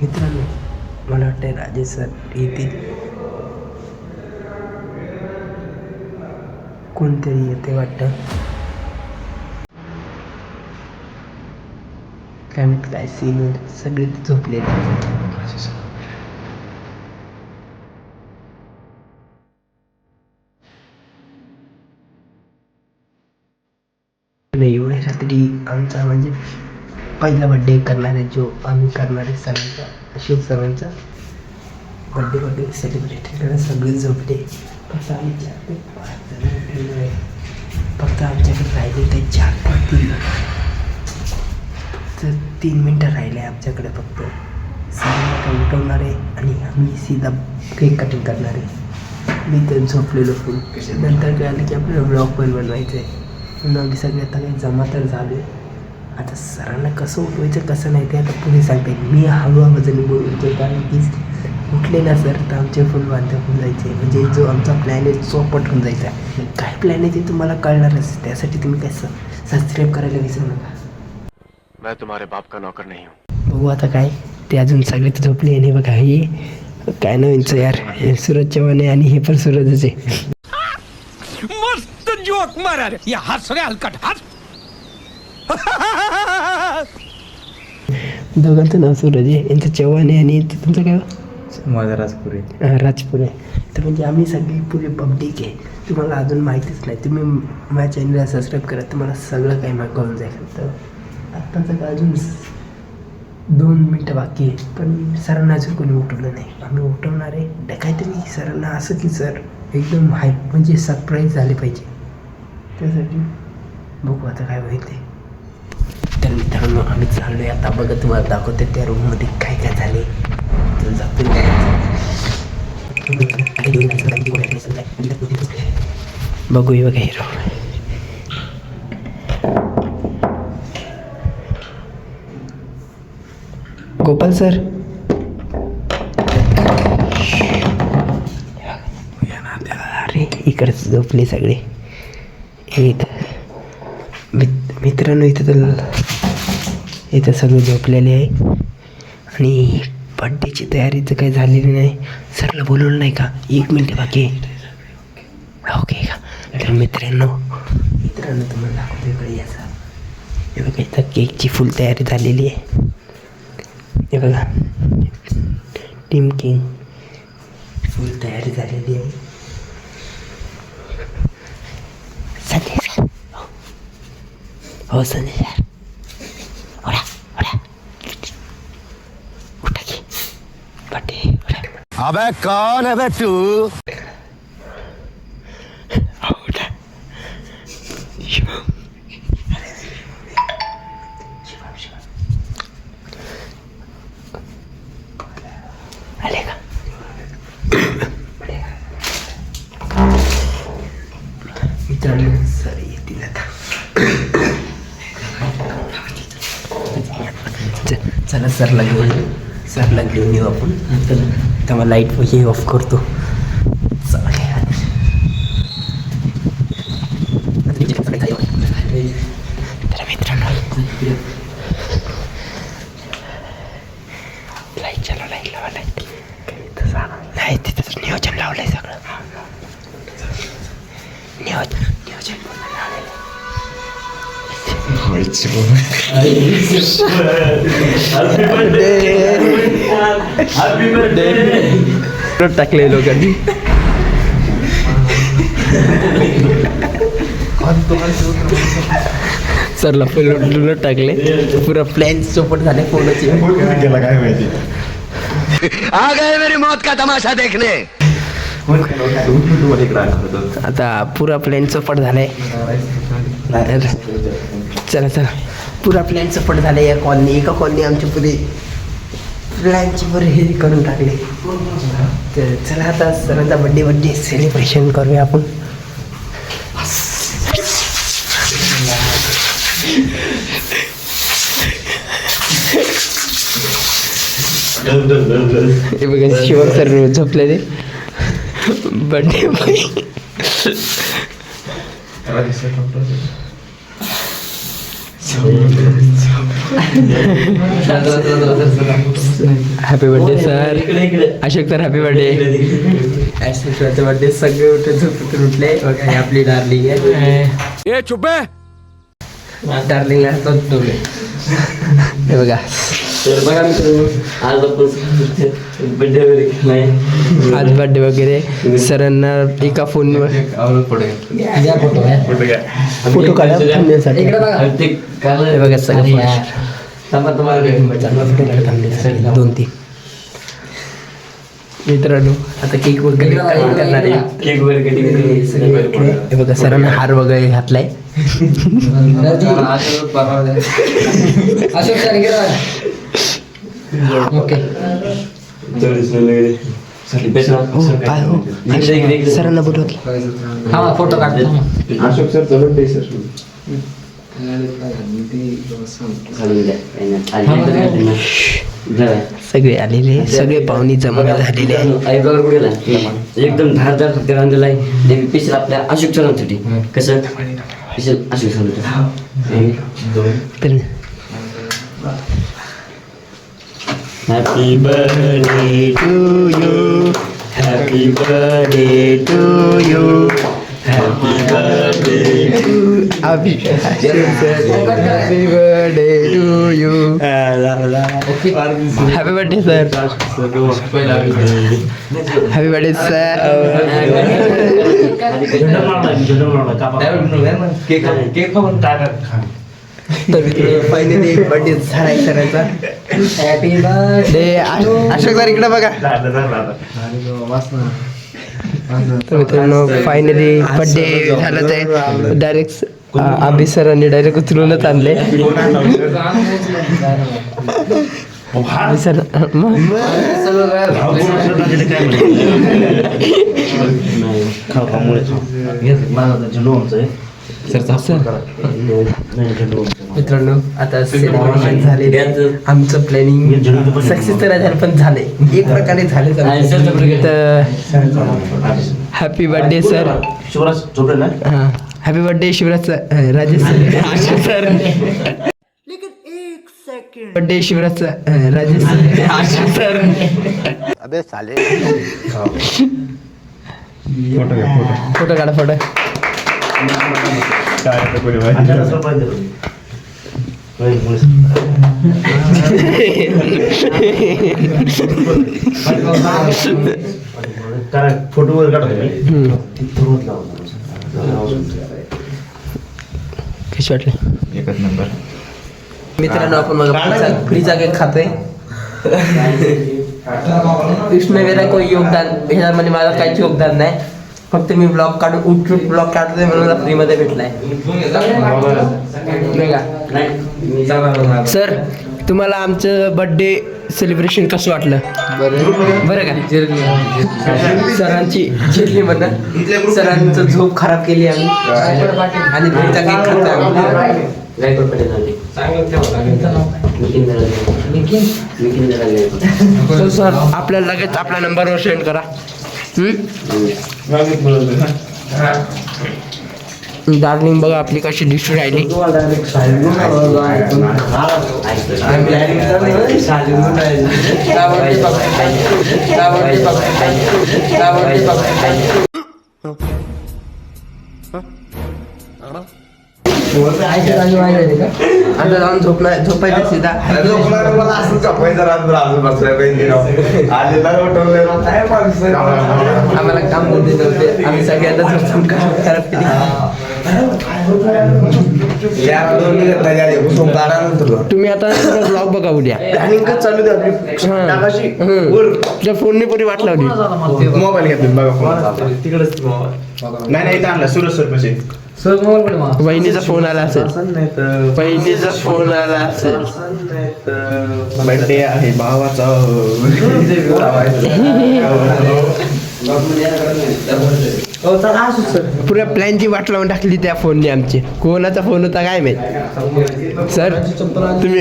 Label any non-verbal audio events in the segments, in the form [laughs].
मित्रांनो मला वाटतंय राजेश सर येतील. कोणतरी येते वाटतं? काय माहीत काय सीन सगळे झोपलेले एवढ्या रात्री आमचा म्हणजे पहिला बड्डे करणार आहे जो आम्ही करणार आहे सरांचा अशोक सरांचा बड्डे बड्डे सेलिब्रेट करायला सगळे झोपले फक्त आम्ही चार पाच आहे फक्त आमच्याकडे राहिले काही चार पाच तीन तर तीन मिनटं राहिले आमच्याकडे फक्त. सरांना उठवणारे आहे आणि आम्ही सीधा केक कटिंग करणार. आहे मी तर झोपलेलो फुल नंतर कळालं की आपल्याला ब्लॉग पण बनवायचं आहे म्हणून आम्ही सगळे आता काही जमा तर झालो आता सरांना कसं उठवायचं कसं नाही ते आता पुढे सांगते. मी हळू आवाजाने बोलतो कारण की उठले ना सर तर आमचे फुल वांदे होऊन जायचे. म्हणजे जो आमचा प्लॅन आहे चौपट होऊन जायचा. काय प्लॅन आहे ते तुम्हाला कळणारच त्यासाठी तुम्ही काय सबस्क्राईब करायला विसरू नका. मैं तुम्हारे बाप का नौकर नहीं हूँ। बघू आता काय. ते अजून सगळे तर झोपले आणि बघा हे काय नवीनचं यार. हे सूरज चव्हाण आहे आणि हे पण सूरजच आहे. मस्त जोक मारा हस रे हलकट. हस [laughs] दोघांचं नाव सूरज आहे. यांचं चव्हाण आहे आणि तुमचं काय माझा राजपुरी. राजपुरे. तर म्हणजे आम्ही सगळी पुरी पब्लिक आहे. तुम्हाला अजून माहितीच नाही. तुम्ही माझ्या चॅनलला सबस्क्राईब करा. तुम्हाला सगळं काही माहिती कळून जाईल. तर आत्ताचं काय अजून दोन मिनटं बाकी आहे. पण सरांना अजून कोणी उठवलं नाही. आम्ही उठवणार आहे. ड- काहीतरी सरांना असं की सर एकदम हाय म्हणजे सरप्राईज झाले पाहिजे. त्यासाठी बघू आता काय होईल ते. तर मित्रांनो आम्ही चाललोय आता बघा तुम्हाला दाखवते त्या रूममध्ये काय काय झाले तर जातो बघूया बघा हिरो गोपाल सर. अरे इकडे झोपले सगळे. हे मित्रांनो इथं तर इथं सगळे झोपलेले आहे. आणि बड्डेची तयारी तर काही झालेली नाही. सरला बोलवलं नाही का? एक मिनिट बाकी ओके का? तर मित्रांनो मित्रांनो तुम्हाला दाखवतो इकडे याचा. हे बघा इथं केकची फुल तयारी झालेली आहे. हे बघा टीम किंग फुल तयारी झालेली आहे. संजय सर. हो. हो संजय सर उडा उडा उठा की बड्डे उडा अबे कौन है बे तू हो, सर येतील सरला घेऊन येऊ. आपण नंतर तेव्हा लाइट हे ऑफ करतो नियोजन काय लावलेलं टाकले लोकांनी सरला पहिलं टाकले. पुरा प्लॅन चौपट झाले फोनची गेला काय माहिती? आ गए मेरी मौत का तमाशा देखने? आता पुरा प्लॅन चौपट झालाय बाहेर. चला चला. पुरा प्लॅन चौपट झालाय या कॉलनी एका कॉलनी आमची पुरी प्लॅनची बरं हे करून टाकले. तर चला आता सरांचा बड्डे बड्डे सेलिब्रेशन करूया आपण. हे बघा शिवम सर झोपलेले. Birthday happy birthday sir Ashok sir happy birthday birthday सगळे उठे झोपेतून उठले. आपली डार्लिंग आहे. ये चुप है डार्लिंगला हातात ठेवले हे बघा. तर बघा मित्रांनो आज आपण बड्डे वगैरे केलाय आज बर्थडे वगैरे. सरांना एका फोनवर फोटो काढा. ते हे बघा. थांबा तुम्हाला थांबण्यासाठी. दोन तीन. मित्रांनो आता केक वगैरे करणार आहे. केक वगैरे कटिंग. हे बघा सरांना हार वगैरे घातलाय. [laughs] ओके हो, हो. सरांना बोलवा की फोटो काढतो अशोक सर चलत नाही सर सगळे आलेले सगळे पाहुणे जमा झालेले? एकदम धारदार हत्यार आणलेला आहे ते स्पेशल आपल्या अशोक सरांसाठी कसं स्पेशल अशोक सरांसाठी Happy birthday to you. Happy birthday to you. Happy birthday to Abi. Happy birthday to you. Eh, Happy birthday sir. Happy birthday sir. Happy birthday sir. तर फायनली बर्थडे झालाय सरांचा हॅपी बर्थडे अशोक सर इकडे बघा. तर मित्रांनो finally birthday झालाच आहे direct अभि सरांनी डायरेक्ट उचलूनच आणले. सर मग मित्रांनो आता आहे. आमचं प्लॅनिंग सक्सेस तर झालं पण झाले एक प्रकारे झाले तर हॅपी बर्थडे सर. शिवराज झोपले ना? हां. Happy birthday Shivraj sir Rajesh sir. Sir. Birthday Shivraj sir Rajesh sir. Photo घ्या फोटो फोटो काढा फोटो. फ़ोटो वर काढतो कशी वाटले एकच नंबर मित्रांनो आपण मग फ्रीचा केक खातोय. [laughs] इसमें मेरा कोई योगदान ह्याच्यामध्ये माझं काहीच योगदान नाही. फक्त मी ब्लॉग काढून उठून ब्लॉग काढतोय म्हणून मला फ्रीमध्ये भेटलाय. सर तुम्हाला आमचं बर्थडे सेलिब्रेशन कसं वाटलं? बरं का? सरांची जिरली म्हणा. सरांचं झोप खराब केली आम्ही. आणि फ्रीचा केक So, सर आपल्याला लगेच आपल्या नंबरवर सेंड करा. डार्लिंग बघा आपली कशी डिस्ट्री राहिली आता जाऊन झोपणार झोपायचं सीधा आम्हाला काम धंदे नव्हते आम्ही सगळ्यांना झोपून काम खराब केली तुम्ही आता ब्लॉग बघा उद्या. चालू दे आपली फोनने पुरी वाट लावली. मोबाईल घेतला बघा फोन तिकडेच नाही नाही इथं आणला सुरज सर वहिनीचा फोन आला असेल. वहिनीचा फोन आला असेल. बर्थडे आहे भावाचा. पुऱ्या प्लॅनची वाट लावून टाकली त्या फोनने आमची. कोणाचा फोन होता काय माहीत? सर तुम्ही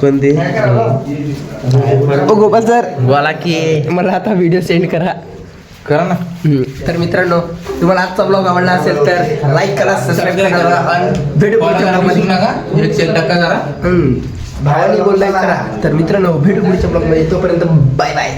कोणते? ओ गोपाल सर. बोला की. मला आता व्हिडिओ सेंड करा. करा ना. तर मित्रांनो तुम्हाला आजचा ब्लॉग आवडला असेल तर लाईक करा सबस्क्राईब करा आणि भेटू पुढच्या ब्लॉगमध्ये टक्का भावानी बोललाय करा. तर मित्रांनो भेटू पुढच्या ब्लॉगमध्ये तोपर्यंत बाय बाय